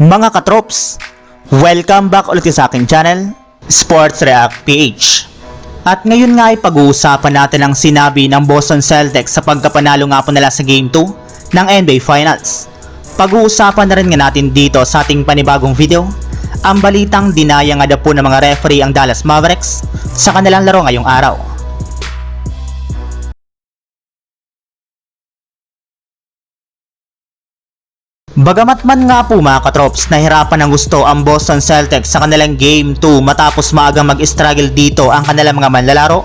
Mga katrops, welcome back ulit sa aking channel, Sports React PH. At ngayon nga ay pag-uusapan natin ang sinabi ng Boston Celtics sa pagkapanalo nga po nila sa Game 2 ng NBA Finals. Pag-uusapan na rin nga natin dito sa ating panibagong video, ang balitang dinaya nga po ng mga referee ang Dallas Mavericks sa kanilang laro ngayong araw. Bagamat man nga po mga katrops, nahirapan ng gusto ang Boston Celtics sa kanilang Game 2 matapos maagang mag-struggle dito ang kanilang mga manlalaro,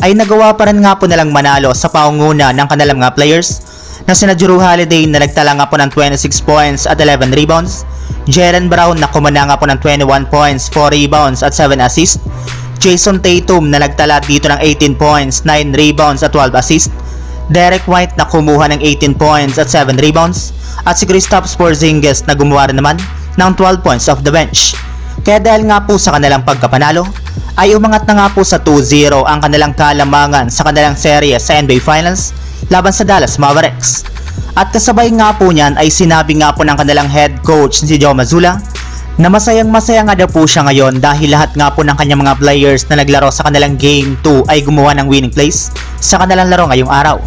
ay nagawa pa rin nga po nilang manalo sa paunguna ng kanilang mga players na sina Drew Holiday na nagtala nga po ng 26 points at 11 rebounds, Jaren Brown na kumana nga po ng 21 points, 4 rebounds at 7 assists, Jason Tatum na nagtala dito ng 18 points, 9 rebounds at 12 assists, Derek White na kumuha ng 18 points at 7 rebounds, at si Kristaps Porzingis na gumawa rin naman ng 12 points off the bench. Kaya dahil nga po sa kanilang pagkapanalo, ay umangat na nga po sa 2-0 ang kanilang kalamangan sa kanilang serye sa NBA Finals laban sa Dallas Mavericks. At kasabay nga po niyan ay sinabi nga po ng kanilang head coach si Joe Mazzulla na masayang masaya nga daw po siya ngayon dahil lahat nga po ng kanyang mga players na naglaro sa kanilang Game 2 ay gumawa ng winning plays sa kanilang laro ngayong araw.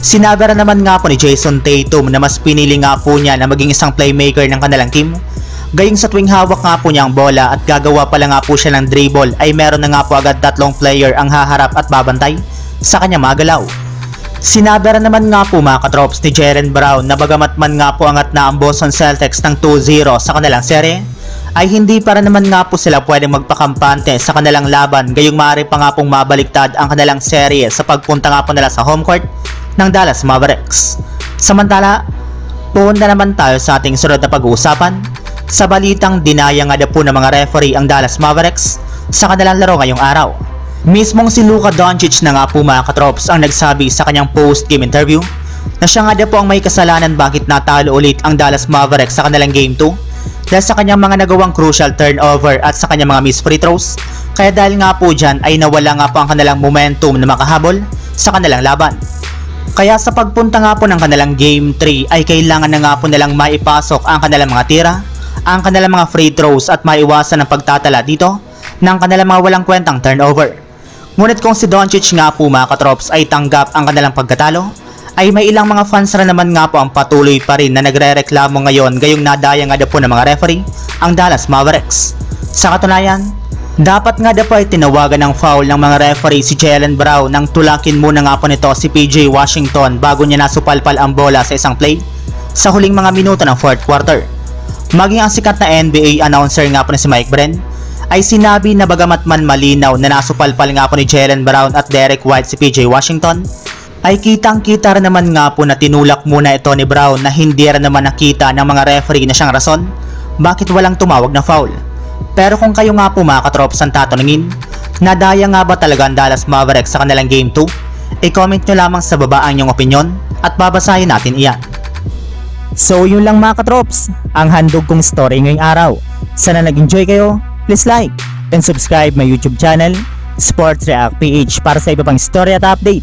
Sinabi naman nga po ni Jason Tatum na mas pinili nga po niya na maging isang playmaker ng kanilang team. Gayong sa tuwing hawak nga po niya ang bola at gagawa pala nga po siya ng dribble ay meron na nga po agad tatlong player ang haharap at babantay sa kanyang mga galaw. Sinabi rin naman nga po mga katrops ni Jaren Brown na bagamat man nga po angat na ang Boston Celtics ng 2-0 sa kanilang serye, ay hindi pa rin naman nga po sila pwedeng magpakampante sa kanilang laban gayong maaari pa nga pong mabaliktad ang kanilang serye sa pagpunta nga po nila sa home court ng Dallas Mavericks. Samantala, pupunta naman tayo sa ating sunod na pag-uusapan sa balitang dinaya nga daw po ng mga referee ang Dallas Mavericks sa kanilang laro ngayong araw. Mismong si Luka Doncic na nga po mga katrops ang nagsabi sa kanyang post-game interview na siya nga po ang may kasalanan bakit natalo ulit ang Dallas Mavericks sa kanilang Game 2 dahil sa kanyang mga nagawang crucial turnover at sa kanyang mga miss free throws. Kaya dahil nga po dyan ay nawala nga po ang kanilang momentum na makahabol sa kanilang laban. Kaya sa pagpunta nga po ng kanilang Game 3 ay kailangan na nga po nilang maipasok ang kanilang mga tira, ang kanilang mga free throws at maiwasan ang pagtatala dito ng kanilang mga walang kwentang turnover. Ngunit kung si Doncic nga po mga katrops ay tanggap ang kanilang pagkatalo, ay may ilang mga fans na naman nga po ang patuloy pa rin na nagre-reklamo ngayon gayong nadaya nga po ng mga referee ang Dallas Mavericks. Sa katunayan, dapat nga daw po ay tinawagan ng foul ng mga referee si Jalen Brown nang tulakin muna nga po nito si PJ Washington bago niya nasupalpal ang bola sa isang play sa huling mga minuto ng fourth quarter. Maging ang sikat na NBA announcer nga po na si Mike Bren ay sinabi na bagamat man malinaw na nasupalpal nga po ni Jalen Brown at Derek White si PJ Washington, ay kitang kita naman nga po na tinulak muna ito ni Brown na hindi rin naman nakita ng mga referee na siyang rason bakit walang tumawag na foul. Pero kung kayo nga po mga katrops ang tatanungin, nadaya nga ba talaga ang Dallas Mavericks sa kanilang Game 2? I-comment nyo lamang sa baba ang inyong opinion at babasahin natin iyan. So yun lang mga katrops, ang handog kong story ngayong araw. Sana nag-enjoy kayo, please like and subscribe my YouTube channel, Sports React PH para sa iba pang story at update